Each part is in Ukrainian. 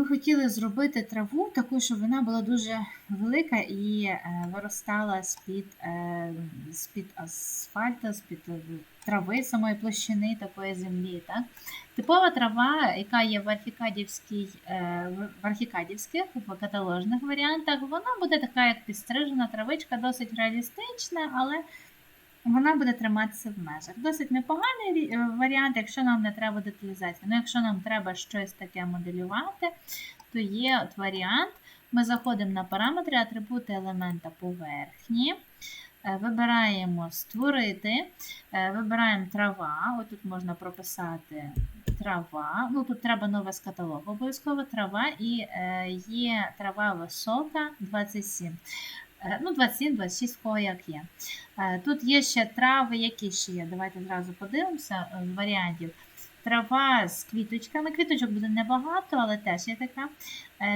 Ми хотіли зробити траву таку, щоб вона була дуже велика і е, виростала з-під, е, з-під асфальту, з-під трави самої площини такої землі. Так? Типова трава, яка є в архікадівській, е, в архікадівських, в каталожних варіантах, вона буде така, як підстрижена травичка, досить реалістична, але вона буде триматися в межах. Досить непоганий е, варіант, якщо нам не треба деталізація. Ну, якщо нам треба щось таке моделювати, то є от варіант. Ми заходимо на параметри, атрибути елемента поверхні. е, Вибираємо створити, е, вибираємо трава. Ось тут можна прописати трава. Ну, тут треба нове з каталогу обов'язково трава і є трава висока 27. Е, Ну, 27, 26, кого як є. Е, Тут є ще трави, які ще є. Давайте зразу подивимося е, варіантів. Трава з квіточками. Квіточок буде небагато, але теж є така.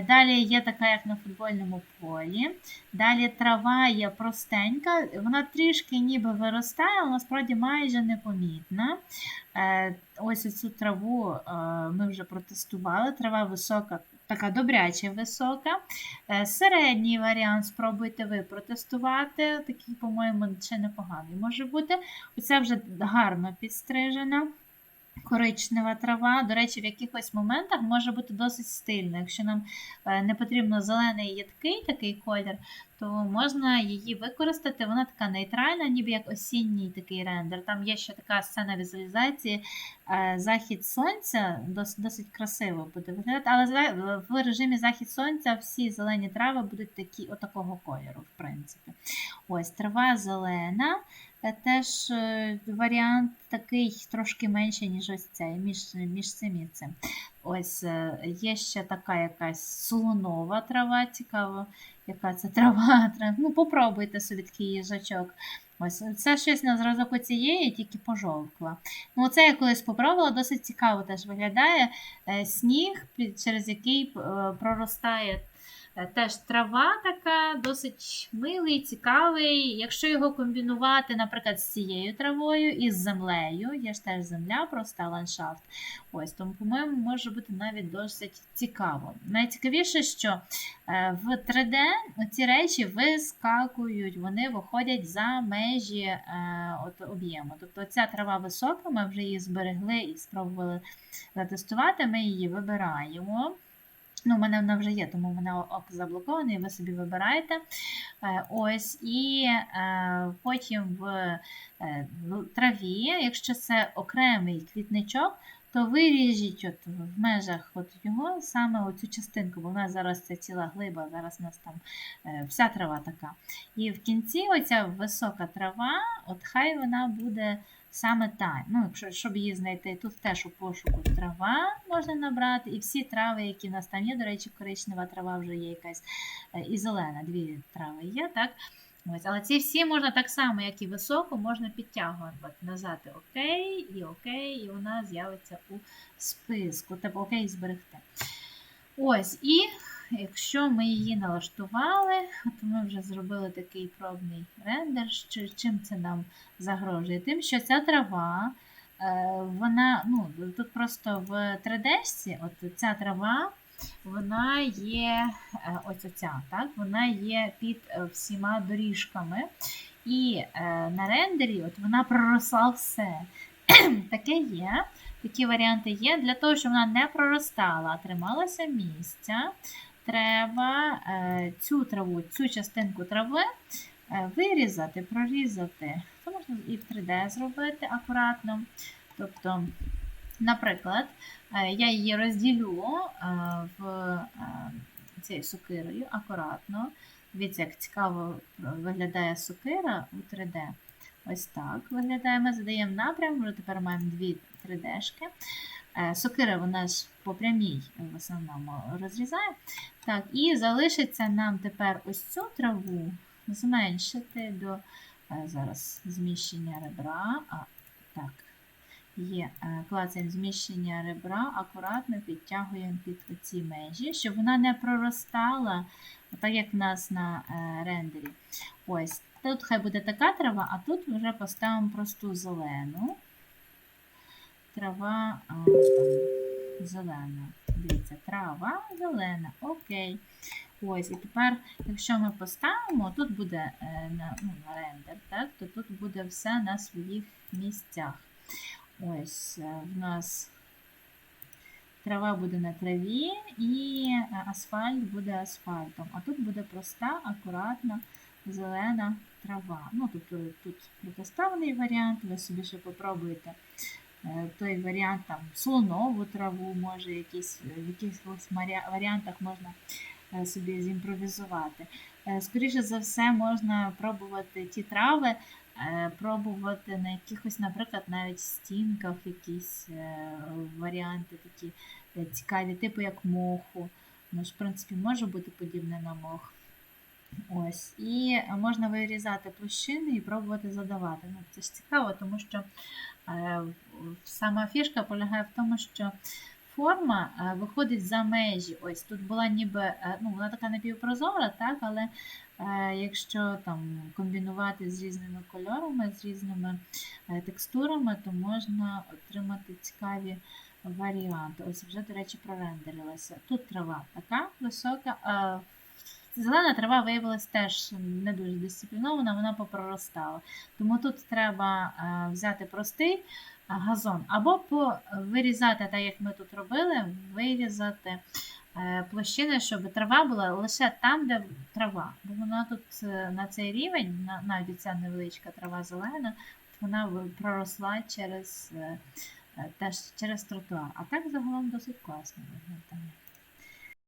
Далі є така, як на футбольному полі. Далі трава є простенька, вона трішки ніби виростає, але насправді майже непомітна. Ось цю траву ми вже протестували. Трава висока, така добряче висока. Е, Середній варіант спробуйте ви протестувати. Такий, по-моєму, ще непоганий може бути. Оця вже гарно підстрижена. Коричнева трава, до речі, в якихось моментах може бути досить стильна. Якщо нам е, не потрібно зелений їдкий такий колір, то можна її використати. Вона така нейтральна, ніби як осінній такий рендер. Там є ще така сцена візуалізації, е, захід сонця, досить красиво буде виглядати. Але в режимі захід сонця всі зелені трави будуть такі, отакого кольору, в принципі. Ось трава зелена. Теж е, варіант такий трошки менший, ніж ось цей, між, між цим і цим. Ось е, є ще така якась солонова трава, цікаво, яка це трава. Ну, попробуйте собі такий їжачок. Ось це щось на зразок оцієї, тільки пожовкла. Ну, оце я колись попробувала, досить цікаво теж виглядає. Е, Сніг, через який проростає Теж трава така, досить милий, цікавий. Якщо його комбінувати, наприклад, з цією травою і з землею, є ж теж земля, проста ландшафт. Ось, тому, по-моєму, може бути навіть досить цікаво. Найцікавіше, що е, в 3D ці речі вискакують, вони виходять за межі е, от, об'єму. Тобто ця трава висока, ми вже її зберегли і спробували затестувати, ми її вибираємо. Ну, у мене вона вже є, тому в мене ок заблокований, ви собі вибираєте. Е, Ось, і е, потім в, е, в траві, якщо це окремий квітничок, то виріжіть от в межах от його саме оцю частинку, бо в нас зараз це ціла глиба, зараз у нас там вся трава така. І в кінці оця висока трава, от хай вона буде саме та. Ну, якщо щоб її знайти, тут теж у пошуку трава можна набрати, і всі трави, які в нас там є, до речі, коричнева трава вже є якась е, і зелена, дві трави є, так? Ось, але ці всі можна так само, як і високо, можна підтягувати. Нажати ОК і ОК, і вона з'явиться у списку. Тобто ОК зберегти. Ось, і якщо ми її налаштували, то ми вже зробили такий пробний рендер. Що, чим це нам загрожує? Тим, що ця трава, е, вона, ну, тут просто в 3D, от ця трава, вона є е, ось оця, так? Вона є під е, всіма доріжками. І на рендері от вона проросла все. Таке є. Такі варіанти є. Для того, щоб вона не проростала, а трималася місця, треба е, цю траву, цю частинку трави е, вирізати, прорізати. Це можна і в 3D зробити акуратно. Тобто, наприклад, е, я її розділю в цією сокирою акуратно. Дивіться, як цікаво виглядає сокира у 3D. Ось так виглядає. Ми задаємо напрям, вже тепер маємо дві 3D-шки. Е, Сокира вона ж по прямій в основному розрізає. Так, і залишиться нам тепер ось цю траву зменшити до е, зараз зміщення ребра. А, так, є е, зміщення ребра, акуратно підтягуємо під ці межі, щоб вона не проростала, так як в нас на е, рендері. Ось, тут хай буде така трава, а тут вже поставимо просту зелену. Трава а, зелена. Дивіться, трава зелена, окей. Ось, і тепер, якщо ми поставимо, тут буде е, на, ну, на рендер, так, то тут буде все на своїх місцях. Ось е, в нас трава буде на траві і е, асфальт буде асфальтом. А тут буде проста, акуратна, зелена трава. Ну, тобто тут протиставлений варіант, ви собі ще попробуєте той варіант там слонову траву, може, якісь, в якихось варіантах можна е, собі зімпровізувати. Е, Скоріше за все, можна пробувати ті трави, е, пробувати на якихось, наприклад, навіть стінках якісь е, варіанти такі е, цікаві, типу як моху. Ну, в принципі, може бути подібне на мох. Ось. І можна вирізати площини і пробувати задавати. Ну, це ж цікаво, тому що е, сама фішка полягає в тому, що форма е, виходить за межі. Ось тут була ніби, е, ну, вона така напівпрозора, так, але е, якщо там комбінувати з різними кольорами, з різними е, текстурами, то можна отримати цікаві варіанти. Ось вже, до речі, прорендерилася. Тут трава така висока. а Зелена трава виявилась теж не дуже дисциплінована, вона попроростала. Тому тут треба е, взяти простий е, газон або вирізати, так як ми тут робили, вирізати е, площини, щоб трава була лише там, де трава. Бо вона тут на цей рівень, навіть ця невеличка трава зелена, вона проросла через, теж через тротуар. А так загалом досить класно виглядає.